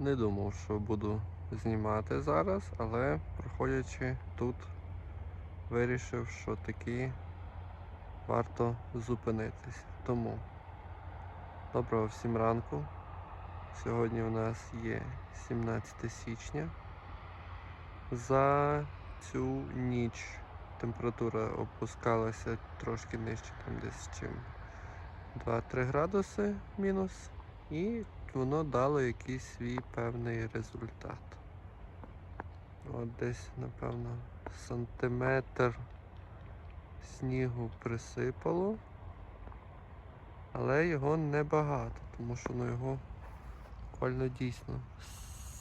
Не думав, що буду знімати зараз, але проходячи тут, вирішив, що таки варто зупинитись. Тому доброго всім ранку. Сьогодні у нас є 17 січня. За цю ніч температура опускалася трошки нижче, там десь чим 2-3 градуси мінус. І воно дало якийсь свій певний результат. От десь, напевно, сантиметр снігу присипало, але його небагато, тому що ну, його буквально дійсно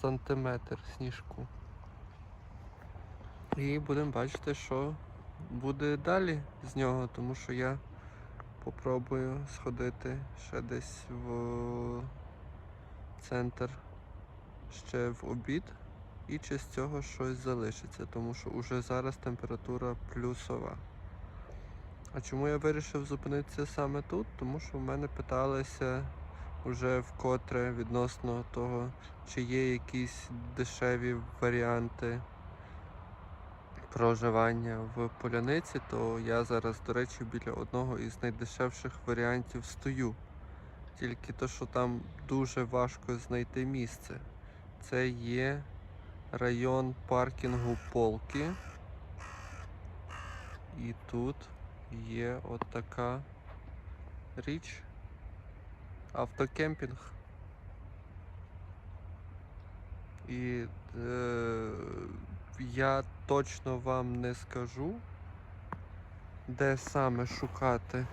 сантиметр сніжку. І будемо бачити, що буде далі з нього, тому що я попробую сходити ще десь в центр ще в обід і чи з цього щось залишиться, тому що уже зараз температура плюсова. А чому я вирішив зупинитися саме тут? Тому що в мене питалися вже вкотре відносно того, чи є якісь дешеві варіанти проживання в поляниці, то я зараз, до речі, біля одного із найдешевших варіантів стою. Тільки то, що там дуже важко знайти місце. Це є район паркінгу Полки. І тут є от така річ. Автокемпінг. І е, я точно вам не скажу, де саме шукати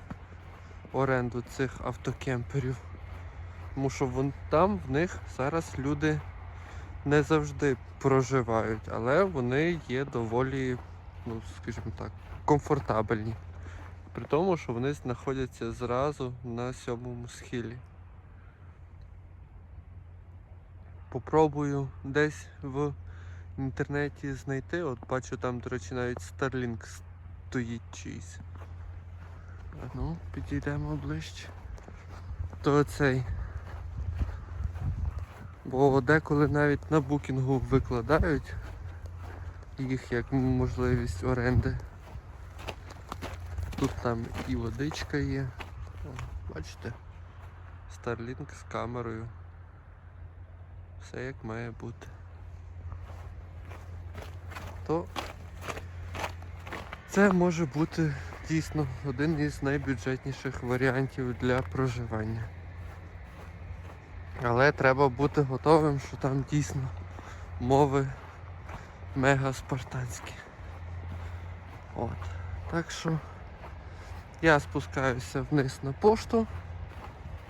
оренду цих автокемперів. Тому що вон там в них зараз люди не завжди проживають, але вони є доволі, ну скажімо так, комфортабельні. При тому, що вони знаходяться зразу на сьомому схилі. Попробую десь в інтернеті знайти. От бачу там, до речі, навіть Starlink стоїть чийсь. Ну, підійдемо ближче. То цей. Бо деколи навіть на букінгу викладають їх як можливість оренди. Тут там і водичка є. О, бачите? Starlink з камерою. Все як має бути. То це може бути дійсно один із найбюджетніших варіантів для проживання. Але треба бути готовим, що там дійсно мови мега спартанські. От. Так що я спускаюся вниз на пошту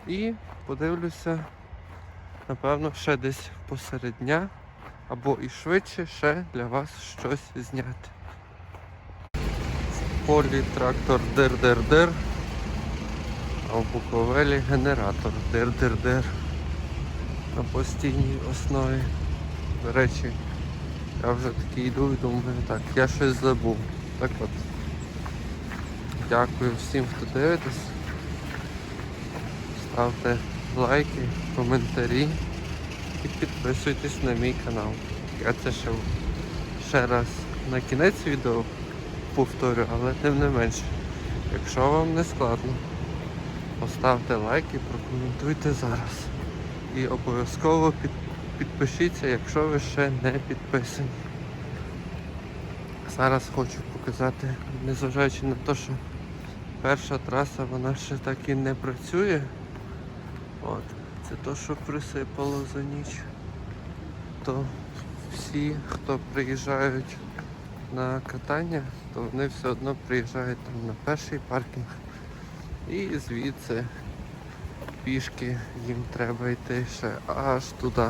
і подивлюся, напевно, ще десь посеред дня або і швидше ще для вас щось зняти. Полі трактор дир-дир-дир, а в Буковелі генератор дир-дир-дир на постійній основі. До речі, я вже такий йду і думаю, так, я щось забув. Так от. Дякую всім, хто дивитесь. Ставте лайки, коментарі і підписуйтесь на мій канал. Я це ще, ще раз на кінець відео повторю, але тим не менше. Якщо вам не складно, поставте лайк і прокоментуйте зараз. І обов'язково під, підпишіться, якщо ви ще не підписані. Зараз хочу показати, незважаючи на те, що перша траса вона ще так і не працює. От, це то, що присипало за ніч. То всі, хто приїжджають на катання, то вони все одно приїжджають там на перший паркінг. І звідси пішки їм треба йти ще аж туди.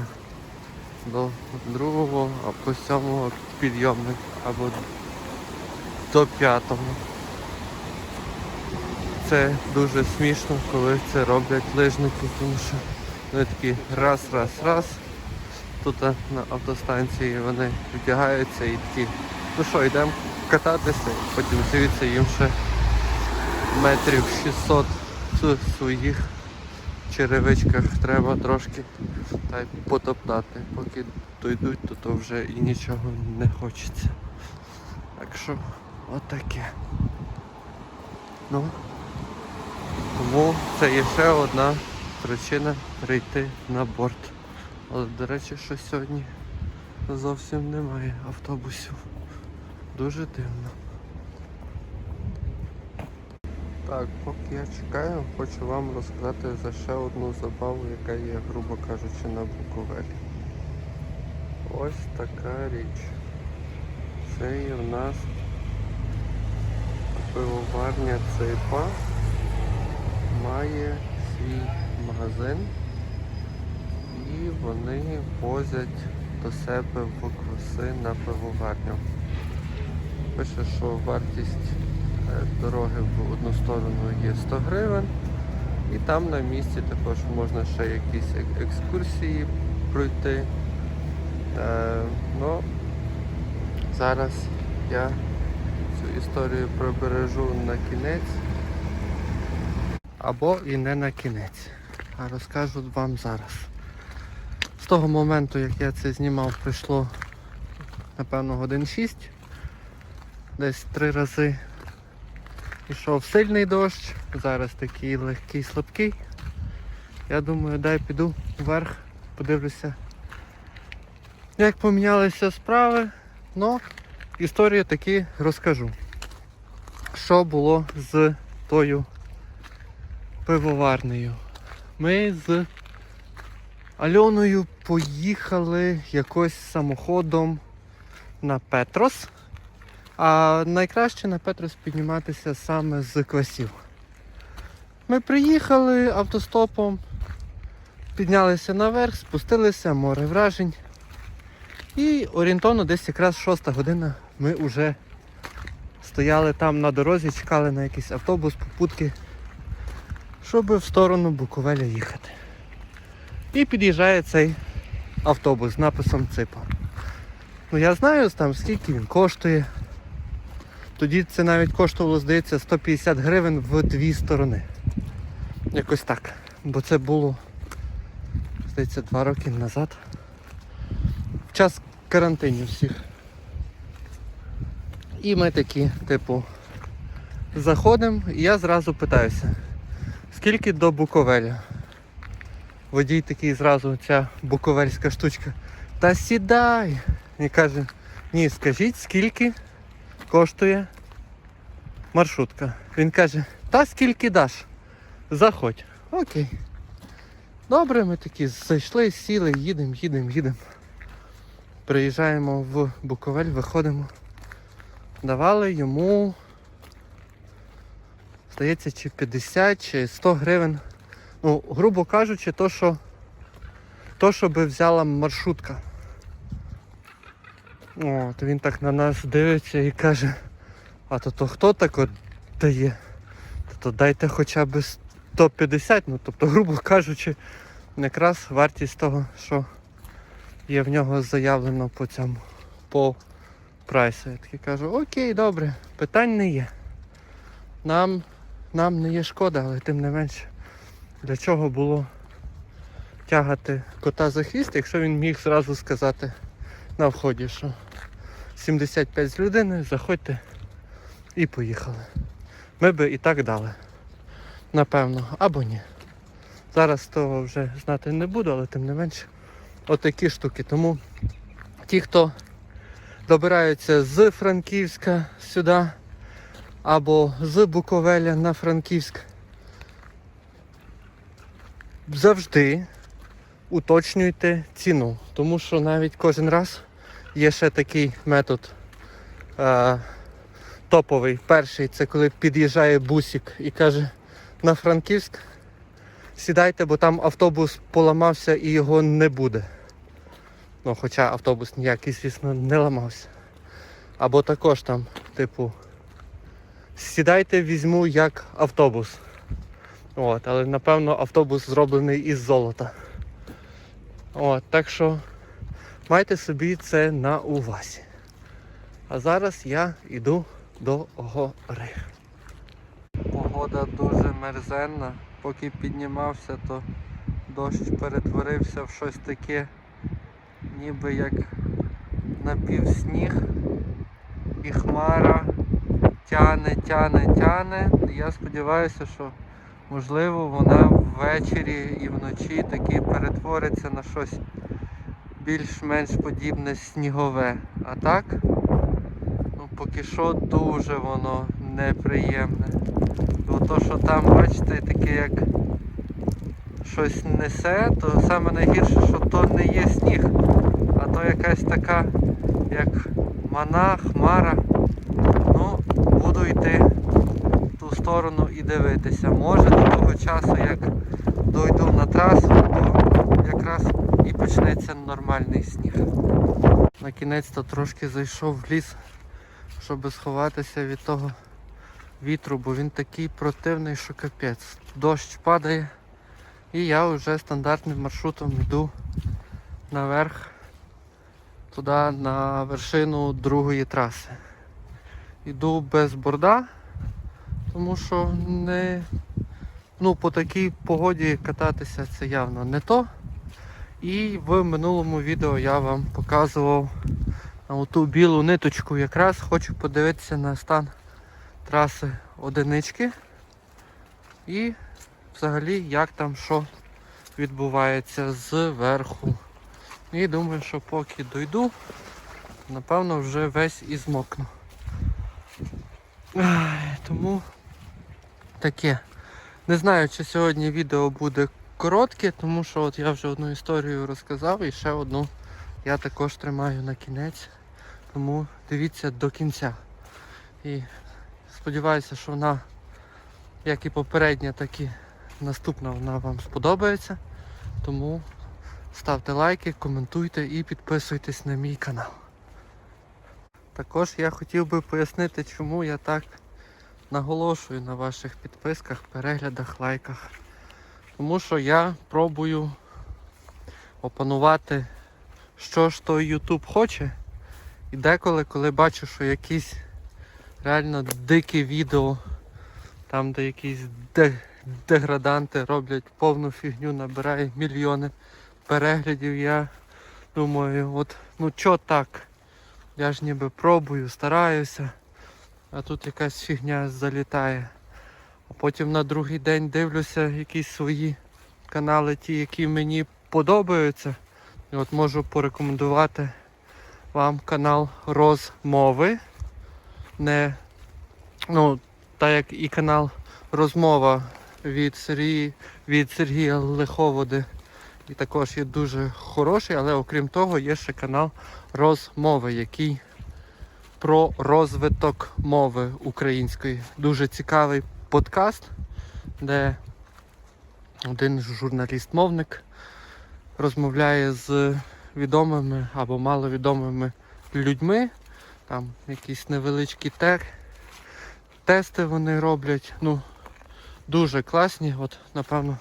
До другого або сьомого підйомника, або до п'ятого. Це дуже смішно, коли це роблять лижники, тому що вони такі раз, раз, раз. Тут на автостанції вони вдягаються і такі, ну що, йдемо кататися, потім звідси їм ще метрів 600 з своїх черевичках треба трошки та й потоптати. Поки дойдуть, то, то вже і нічого не хочеться. Так що отаке. Ну, тому це є ще одна причина прийти на борт. Але, до речі, що сьогодні зовсім немає автобусів. Дуже дивно. Так, поки я чекаю, хочу вам розказати за ще одну забаву, яка є, грубо кажучи, на Буковелі. Ось така річ. Це є в нас пивоварня Ципа. Має свій магазин і вони возять до себе в на пивоварню. Пише, що вартість е, дороги в одну сторону є 100 гривень. І там на місці також можна ще якісь екскурсії пройти. Е, ну, зараз я цю історію пробережу на кінець. Або і не на кінець. А розкажу вам зараз. З того моменту, як я це знімав, пройшло напевно годин 6. Десь три рази пішов сильний дощ, зараз такий легкий слабкий. Я думаю, дай піду вверх, подивлюся, як помінялися справи. Ну, історію таки розкажу. Що було з тою пивоварнею. Ми з Альоною поїхали якось самоходом на Петрос. А найкраще на Петрос підніматися саме з квасів. Ми приїхали автостопом, піднялися наверх, спустилися, море вражень. І орієнтовно десь якраз 6 година ми вже стояли там на дорозі, чекали на якийсь автобус, попутки щоб в сторону Буковеля їхати. І під'їжджає цей автобус з написом ЦИПа. Ну я знаю там скільки він коштує. Тоді це навіть коштувало, здається, 150 гривень в дві сторони. Якось так. Бо це було, здається, два роки назад. В час карантинів всіх. І ми такі, типу, заходимо, і я зразу питаюся. Скільки до Буковеля? Водій такий зразу, ця буковельська штучка. Та сідай! І каже, ні, скажіть, скільки коштує маршрутка. Він каже, та скільки даш? Заходь. Окей. Добре, ми такі зайшли, сіли, їдемо, їдемо, їдемо. Приїжджаємо в Буковель, виходимо. Давали йому здається, чи 50, чи 100 гривень. Ну, грубо кажучи, то, що то, що би взяла маршрутка. От, він так на нас дивиться і каже, а то, то хто так от дає? То, то дайте хоча б 150, ну тобто, грубо кажучи, якраз вартість того, що є в нього заявлено по цьому, по прайсу. Я такий кажу, окей, добре, питань не є. Нам нам не є шкода, але тим не менше, для чого було тягати кота за хвіст, якщо він міг зразу сказати на вході, що 75 з людини, заходьте і поїхали. Ми би і так дали. Напевно, або ні. Зараз того вже знати не буду, але тим не менше отакі штуки. Тому ті, хто добираються з Франківська сюди, або з Буковеля на Франківськ. Завжди уточнюйте ціну, тому що навіть кожен раз є ще такий метод е, топовий. Перший це коли під'їжджає бусик і каже на Франківськ сідайте, бо там автобус поламався і його не буде. Ну, хоча автобус ніякий, звісно, не ламався. Або також там, типу, сідайте, візьму як автобус. От, але напевно автобус зроблений із золота. От, так що майте собі це на увазі. А зараз я йду до гори. Погода дуже мерзенна. поки піднімався, то дощ перетворився в щось таке, ніби як напівсніг і хмара тяне, тяне, тяне. Я сподіваюся, що можливо вона ввечері і вночі таки перетвориться на щось більш-менш подібне снігове. А так, ну поки що дуже воно неприємне. Бо то, що там, бачите, таке як щось несе, то саме найгірше, що то не є сніг, а то якась така, як мана, хмара. Ну, буду йти в ту сторону і дивитися. Може до того часу, як дойду на трасу, то почнеться нормальний сніг. На кінець то трошки зайшов в ліс, щоб сховатися від того вітру, бо він такий противний, що капець. Дощ падає. І я вже стандартним маршрутом йду наверх, туди на вершину другої траси. Йду без борда, тому що не, ну, по такій погоді кататися це явно не то. І в минулому відео я вам показував ту білу ниточку. Якраз хочу подивитися на стан траси одинички. І взагалі як там що відбувається зверху. І думаю, що поки дойду, напевно вже весь і змокну. Тому таке. Не знаю, чи сьогодні відео буде коротке, тому що от я вже одну історію розказав і ще одну я також тримаю на кінець. Тому дивіться до кінця. І сподіваюся, що вона, як і попередня, так і наступна вона вам сподобається. Тому ставте лайки, коментуйте і підписуйтесь на мій канал. Також я хотів би пояснити, чому я так наголошую на ваших підписках, переглядах, лайках. Тому що я пробую опанувати, що ж той YouTube хоче. І деколи, коли бачу, що якісь реально дикі відео, там де якісь де- деграданти роблять повну фігню, набирають мільйони переглядів, я думаю, от ну чо так? Я ж ніби пробую, стараюся, а тут якась фігня залітає. А потім на другий день дивлюся якісь свої канали, ті, які мені подобаються. І от можу порекомендувати вам канал розмови. Не, ну, так як і канал Розмова від Сергія, від Сергія Лиховоди. І також є дуже хороший, але окрім того є ще канал Розмови, який про розвиток мови української. Дуже цікавий подкаст, де один журналіст-мовник розмовляє з відомими або маловідомими людьми. Там якісь невеличкі те- тести вони роблять. Ну, дуже класні. От, напевно,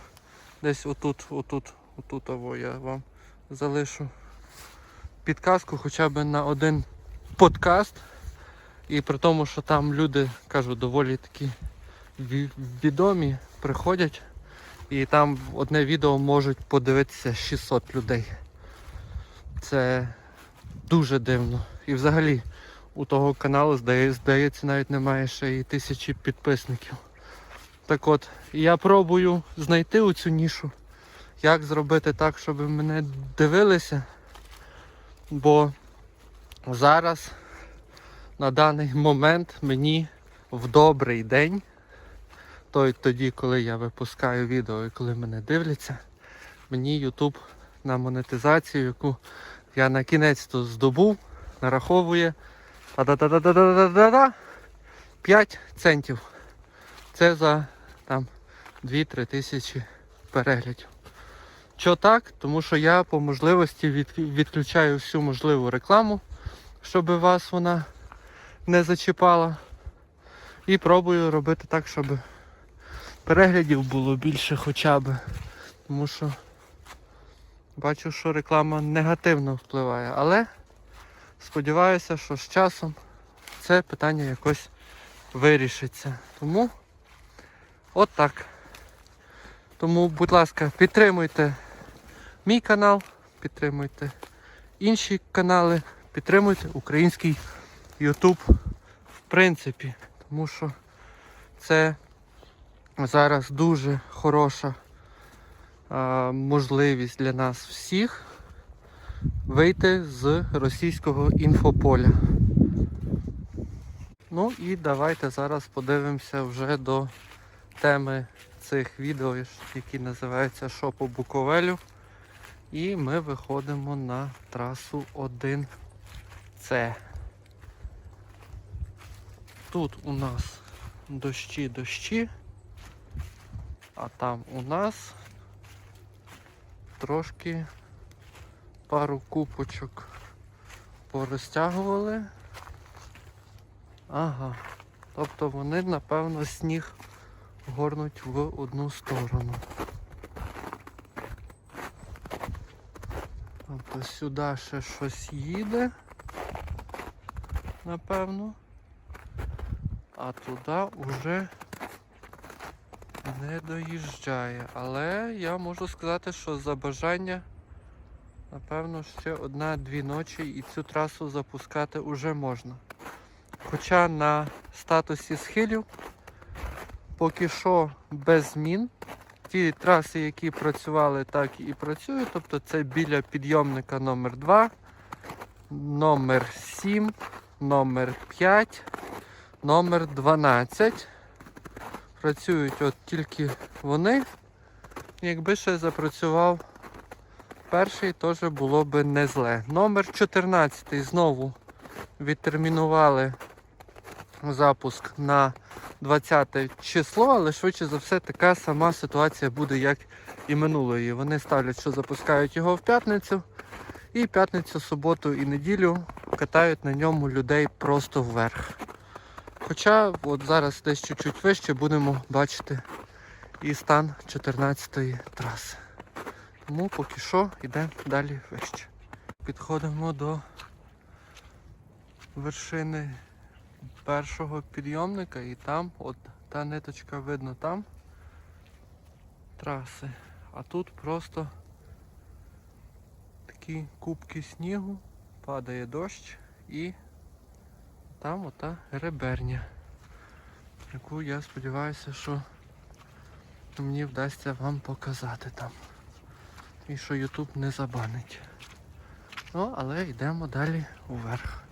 десь отут, отут, отут або я вам залишу підказку хоча б на один подкаст. І при тому, що там люди, кажу, доволі такі відомі, приходять. І там одне відео можуть подивитися 600 людей. Це дуже дивно. І взагалі у того каналу, здається, навіть немає ще і тисячі підписників. Так от, я пробую знайти оцю нішу, як зробити так, щоб мене дивилися. Бо зараз, на даний момент, мені в добрий день, той тоді, коли я випускаю відео і коли мене дивляться, мені YouTube на монетизацію, яку я на кінець то здобув, нараховує 5 центів. Це за там 2-3 тисячі переглядів. Що так? Тому що я по можливості відключаю всю можливу рекламу, щоб вас вона не зачіпала. І пробую робити так, щоб переглядів було більше хоча б. Тому що бачу, що реклама негативно впливає. Але сподіваюся, що з часом це питання якось вирішиться. Тому от так. Тому, будь ласка, підтримуйте мій канал, підтримуйте інші канали, підтримуйте український YouTube в принципі. Тому що це зараз дуже хороша а, можливість для нас всіх вийти з російського інфополя. Ну і давайте зараз подивимося вже до теми цих відео, які називаються Що по Буковелю. І ми виходимо на трасу 1С. Тут у нас дощі дощі, а там у нас трошки пару купочок порозтягували. Ага. Тобто вони, напевно, сніг горнуть в одну сторону. Тобто сюди ще щось їде, напевно, а туди вже не доїжджає. Але я можу сказати, що за бажання, напевно, ще одна-дві ночі і цю трасу запускати вже можна. Хоча на статусі схилів поки що без змін. Ті траси, які працювали, так і працюють. Тобто це біля підйомника номер 2 номер 7 номер 5 номер 12 Працюють от тільки вони. Якби ще запрацював перший, теж було би не зле. Номер 14 знову відтермінували запуск на 20 число, але швидше за все така сама ситуація буде, як і минулої. Вони ставлять, що запускають його в п'ятницю, і п'ятницю, суботу і неділю катають на ньому людей просто вверх. Хоча от зараз десь чуть-чуть вище будемо бачити і стан 14-ї траси. Тому поки що йдемо далі вище. Підходимо до вершини першого підйомника і там, от та ниточка видно там траси. А тут просто такі кубки снігу, падає дощ і там ота реберня, яку я сподіваюся, що мені вдасться вам показати там. І що YouTube не забанить. Ну, але йдемо далі вверх.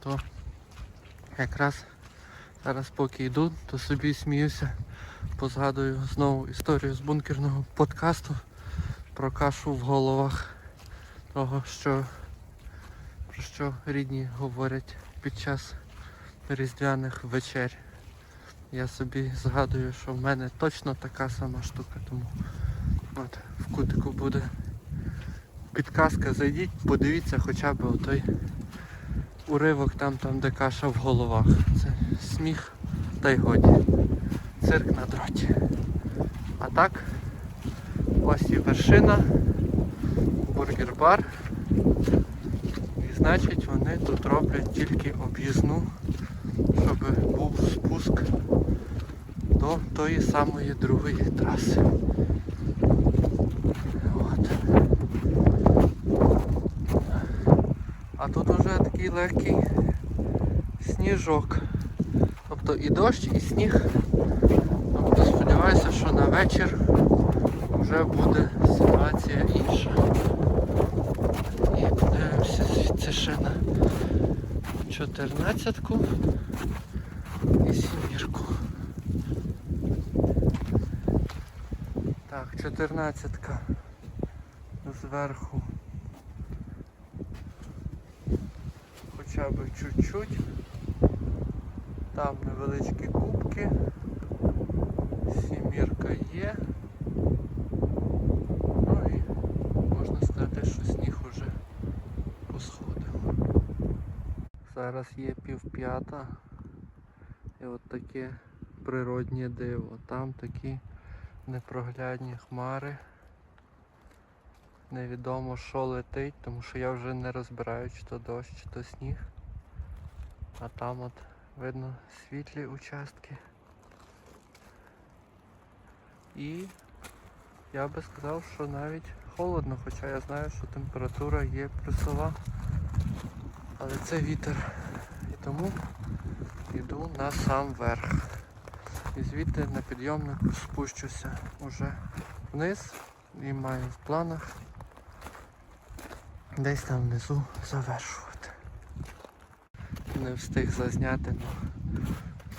То якраз зараз поки йду, то собі сміюся, позгадую знову історію з бункерного подкасту про кашу в головах того, що про що рідні говорять під час різдвяних вечер. Я собі згадую, що в мене точно така сама штука, тому от в кутику буде підказка, зайдіть, подивіться хоча б отой уривок там, там де каша в головах. Це сміх та й годі. Цирк на дроті. А так, ось і вершина, бургер-бар. Значить вони тут роблять тільки об'їзну, щоб був спуск до тої самої другої траси. От. А тут уже такий легкий сніжок. Тобто і дощ, і сніг. Тобто сподіваюся, що на вечір вже буде ситуація інша. І подивимося ще на 14-ку і сімірку. Так, 14-ка зверху хоча б чуть-чуть. Там невеличкі кубки. Сімірка є. Ну і можна сказати, що сніг уже посходив. Зараз є півп'ята. І от таке природнє диво. Там такі непроглядні хмари. Невідомо що летить, тому що я вже не розбираю, чи то дощ, чи то сніг. А там от видно світлі участки. І я би сказав, що навіть холодно, хоча я знаю, що температура є плюсова. Але це вітер. І тому йду на сам верх. І звідти на підйомнику спущуся уже вниз і маю в планах десь там внизу завершувати. Не встиг зазняти,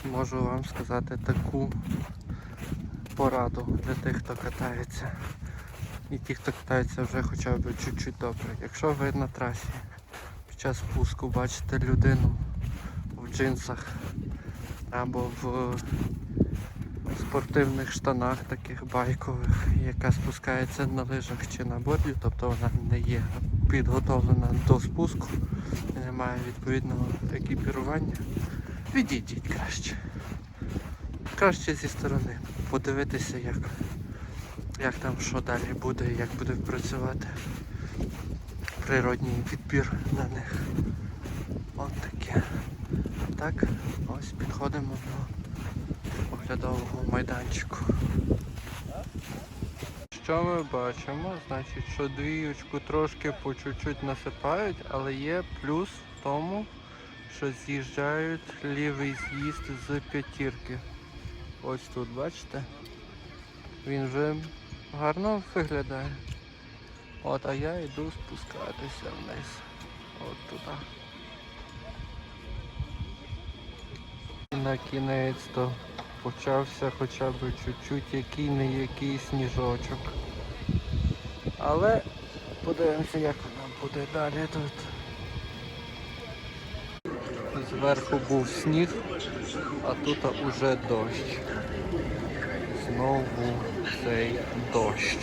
але можу вам сказати таку пораду для тих, хто катається. І ті, хто катається вже хоча б чуть-чуть добре. Якщо ви на трасі під час спуску бачите людину в джинсах або в спортивних штанах таких байкових, яка спускається на лижах чи на борді, тобто вона не є підготовлена до спуску не має відповідного екіпірування, відійдіть краще. Краще зі сторони. Подивитися, як, як там що далі буде, як буде працювати природній відбір на них. От таке. Так, ось підходимо до оглядового майданчику. Що ми бачимо? Значить, що двіючку трошки по чуть-чуть насипають, але є плюс в тому, що з'їжджають лівий з'їзд з п'ятірки. Ось тут, бачите? Він вже гарно виглядає. От, а я йду спускатися вниз. От туди. І на кінець то почався хоча б чуть-чуть який не який сніжочок. Але подивимося, як вона буде далі тут. Зверху був сніг, а тут уже дощ. Знову цей дощ.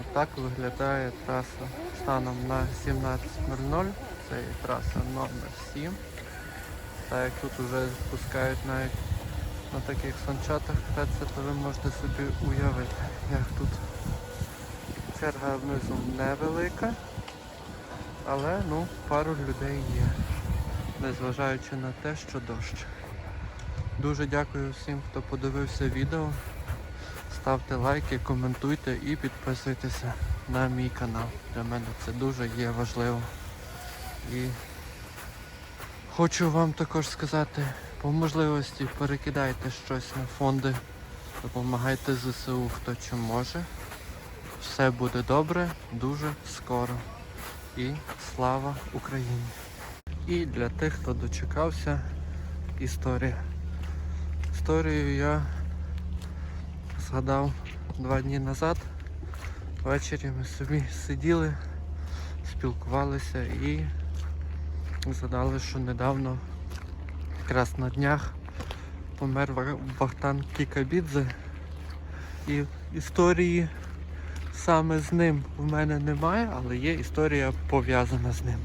Отак виглядає траса станом на 17.00. Це траса номер 7. Так як тут вже спускають навіть на таких санчатах кататися, то ви можете собі уявити, як тут черга внизу невелика, але ну, пару людей є, незважаючи на те, що дощ. Дуже дякую всім, хто подивився відео. Ставте лайки, коментуйте і підписуйтеся на мій канал. Для мене це дуже є важливо. І хочу вам також сказати, по можливості перекидайте щось на фонди, допомагайте ЗСУ хто чим може. Все буде добре, дуже скоро. І слава Україні! І для тих, хто дочекався, історія. Історію я згадав два дні назад. Ввечері ми собі сиділи, спілкувалися і згадали, що недавно, якраз на днях, помер Ва- Вахтан Кікабідзе. І історії саме з ним в мене немає, але є історія пов'язана з ним.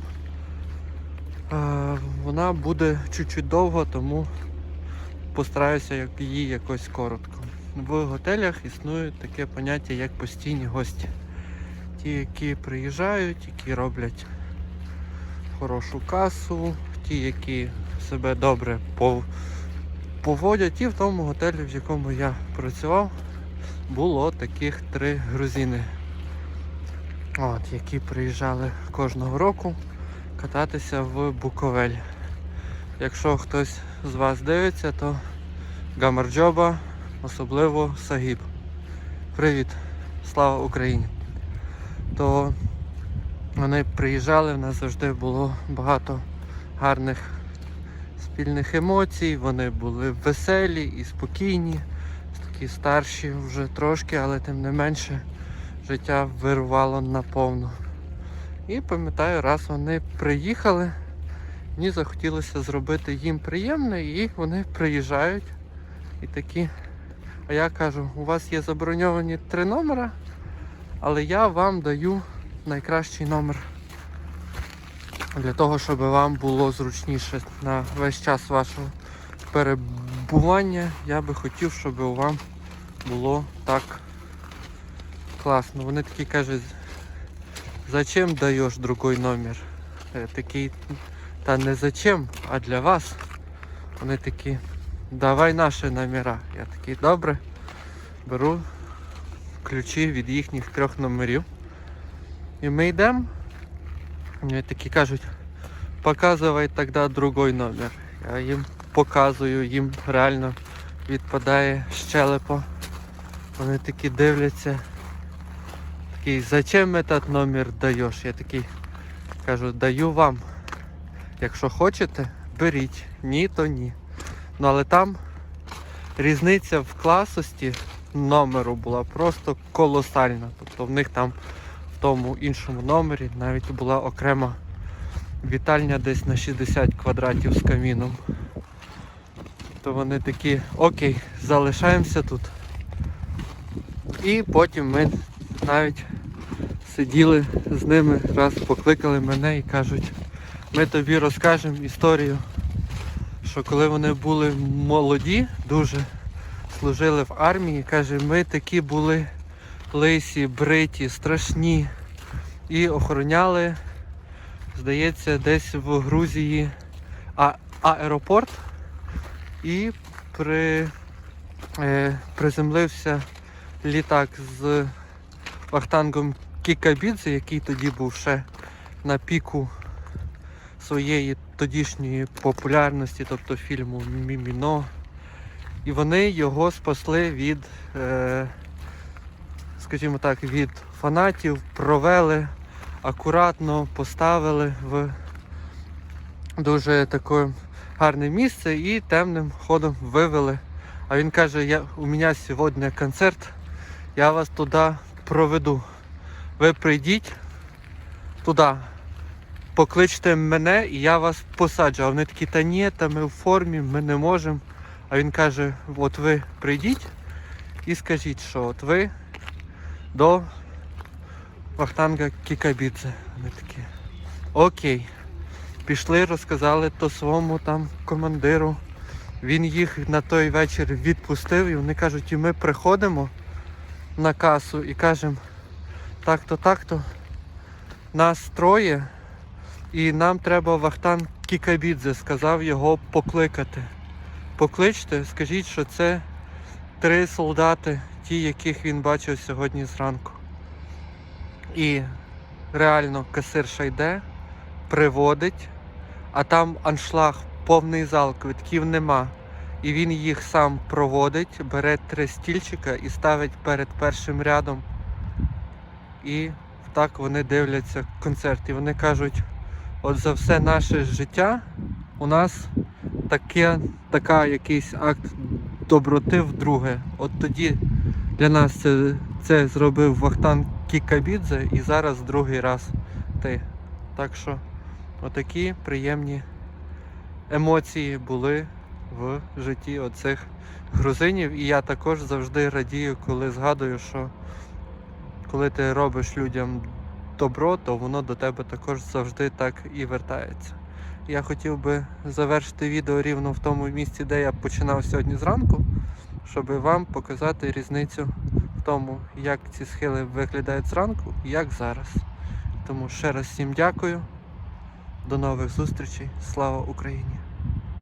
Вона буде чуть-чуть довго, тому постараюся її якось коротко. В готелях існує таке поняття, як постійні гості. Ті, які приїжджають, які роблять хорошу касу, ті, які себе добре поводять. І в тому готелі, в якому я працював, було таких три грузини, от, які приїжджали кожного року кататися в Буковель. Якщо хтось з вас дивиться, то Гамарджоба, особливо Сагіб. Привіт! Слава Україні! То вони приїжджали, в нас завжди було багато гарних спільних емоцій, вони були веселі і спокійні, такі старші вже трошки, але тим не менше життя вирувало наповну. І пам'ятаю, раз вони приїхали, мені захотілося зробити їм приємне, і вони приїжджають і такі. А я кажу, у вас є заброньовані три номера, але я вам даю найкращий номер для того, щоб вам було зручніше на весь час вашого перебування. Я би хотів, щоб вам було так класно. Вони такі кажуть, зачем даєш другой номер? Я такий, та не зачем, а для вас. Вони такі, давай наші номера. Я такий, добре. беру ключі від їхніх трьох номерів. І ми йдемо. Такі кажуть, показувай тоді другий номер. Я їм показую, їм реально відпадає щелепа. Вони такі дивляться. Такий, зачем этот номер даєш? Я такий кажу, даю вам. Якщо хочете, беріть. Ні, то ні. Ну але там різниця в класості номеру була просто колосальна. Тобто в них там в тому іншому номері навіть була окрема вітальня десь на 60 квадратів з каміном. То вони такі, окей, залишаємося тут. І потім ми навіть сиділи з ними, раз покликали мене і кажуть, ми тобі розкажемо історію, що коли вони були молоді, дуже служили в армії, каже, ми такі були лисі, бриті, страшні. І охороняли, здається, десь в Грузії а, аеропорт і при, е, приземлився літак з Вахтангом Кікабідзе, який тоді був ще на піку своєї тодішньої популярності, тобто фільму Міміно. І вони його спасли від, е, скажімо так, від фанатів, провели, акуратно поставили в дуже таке гарне місце і темним ходом вивели. А він каже, я, у мене сьогодні концерт, я вас туди проведу. Ви прийдіть туди, покличте мене і я вас посаджу. А вони такі, та ні, та ми в формі, ми не можемо. А він каже, от ви прийдіть і скажіть, що от ви до Вахтанга Кікабідзе. Вони такі. Окей. Пішли, розказали то своєму там командиру. Він їх на той вечір відпустив і вони кажуть, і ми приходимо на касу і кажемо, так-то, так-то, нас троє, і нам треба Вахтан Кікабідзе, сказав його покликати. Покличте, скажіть, що це три солдати, ті, яких він бачив сьогодні зранку. І реально касирша йде, приводить, а там аншлаг, повний зал, квитків нема. І він їх сам проводить, бере три стільчика і ставить перед першим рядом. І так вони дивляться концерт. І вони кажуть, от за все наше життя у нас таке, така якийсь акт доброти вдруге. От тоді для нас це, це зробив Вахтан Кікабідзе і зараз другий раз ти. Так що отакі приємні емоції були в житті оцих грузинів. І я також завжди радію, коли згадую, що коли ти робиш людям добро, то воно до тебе також завжди так і вертається. Я хотів би завершити відео рівно в тому місці, де я починав сьогодні зранку, щоб вам показати різницю в тому, як ці схили виглядають зранку і як зараз. Тому ще раз всім дякую. До нових зустрічей. Слава Україні!